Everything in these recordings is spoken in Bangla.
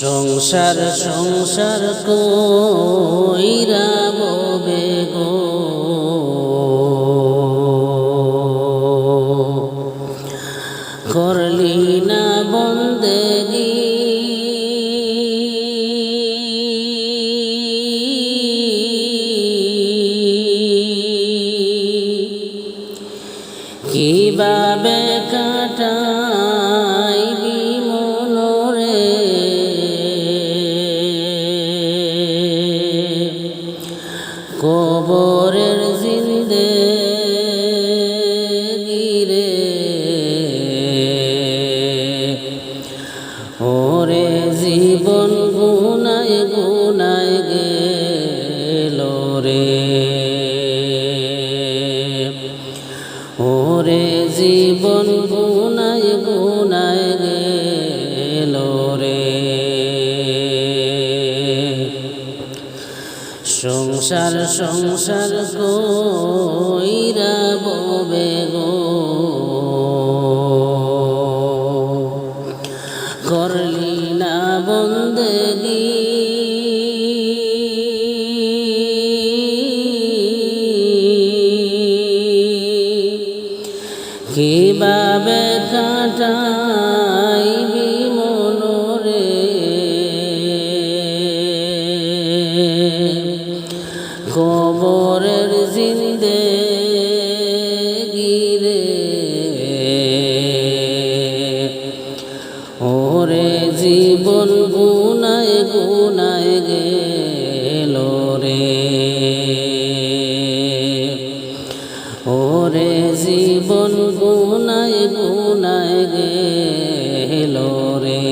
সংসার সংসার কইরা ববে গো। করলি না বন্দেগি। কীভাবে কবরের জিন্দে গিরে। ওরে জীবন গুনায় গুনায় গেল রে। ওরে জীবন গুনায় গুনায় গেল সংসার সংসার কইরা ববে গো। গিরে ওরে জীবন গুনায় গুনায় গেল রে। ওরে জীবন গুনায় গুনায় গেল রে।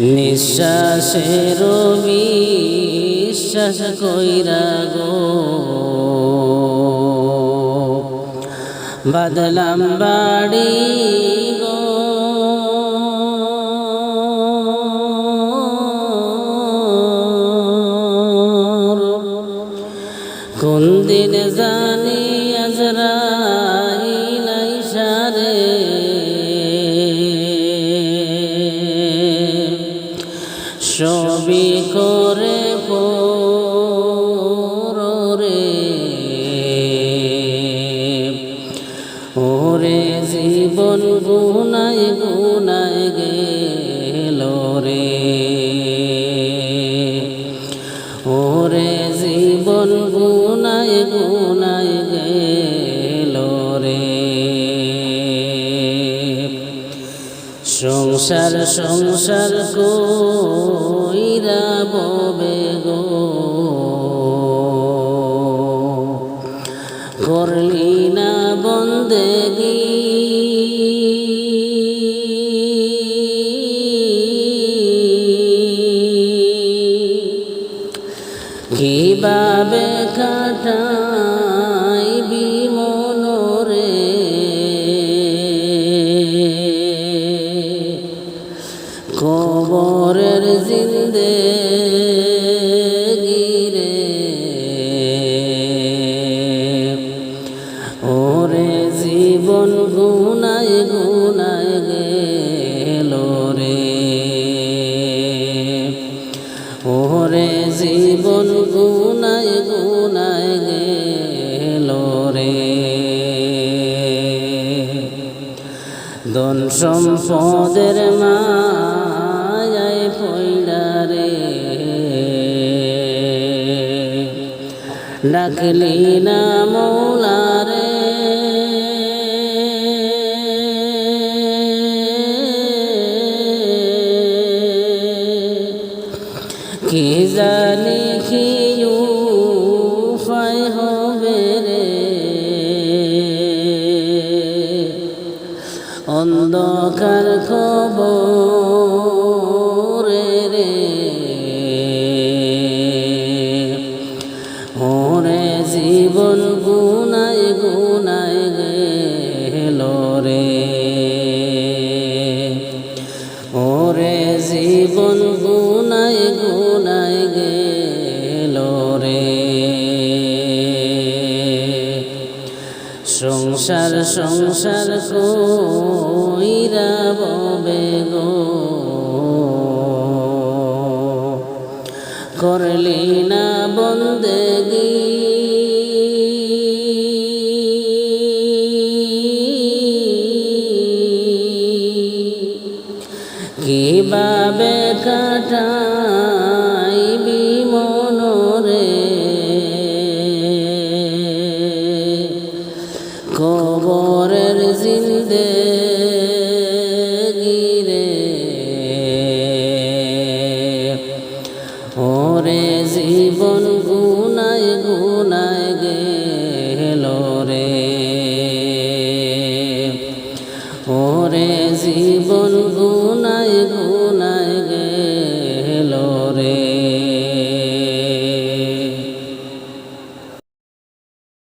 নিঃশ্বাসের বিশ্বাস কইরা গো। বাদলাম বাড়ি কোন দিন জানি আজরাইল সংসার সংসার কইরা ববে গো। করলি না বন্দেগি। কীভাবে কাটাইবি কবরের জিন্দে গিরে ওরে জীবন গুনায় গুনায় গেল রে। ওরে জীবন গুনায় গুনায় গেল রে। ধন সম্পদের মায়ায় ডাকলি না মৌলা রে কি জানি কি উপায় হবে রে? অন্ধকার খবর ওরে জীবন গুনায় গুনাই গেল রে। ওরে জীবন গুণাই গে গেল রে। সংসার সংসার কইরা ববে গো। করলি না বন্দে কীভাবে কাটাইবি মনরে। কবরের জিন্দে গিরে। ওরে জীবন মোরে জীবন গুনায় গুনায় গে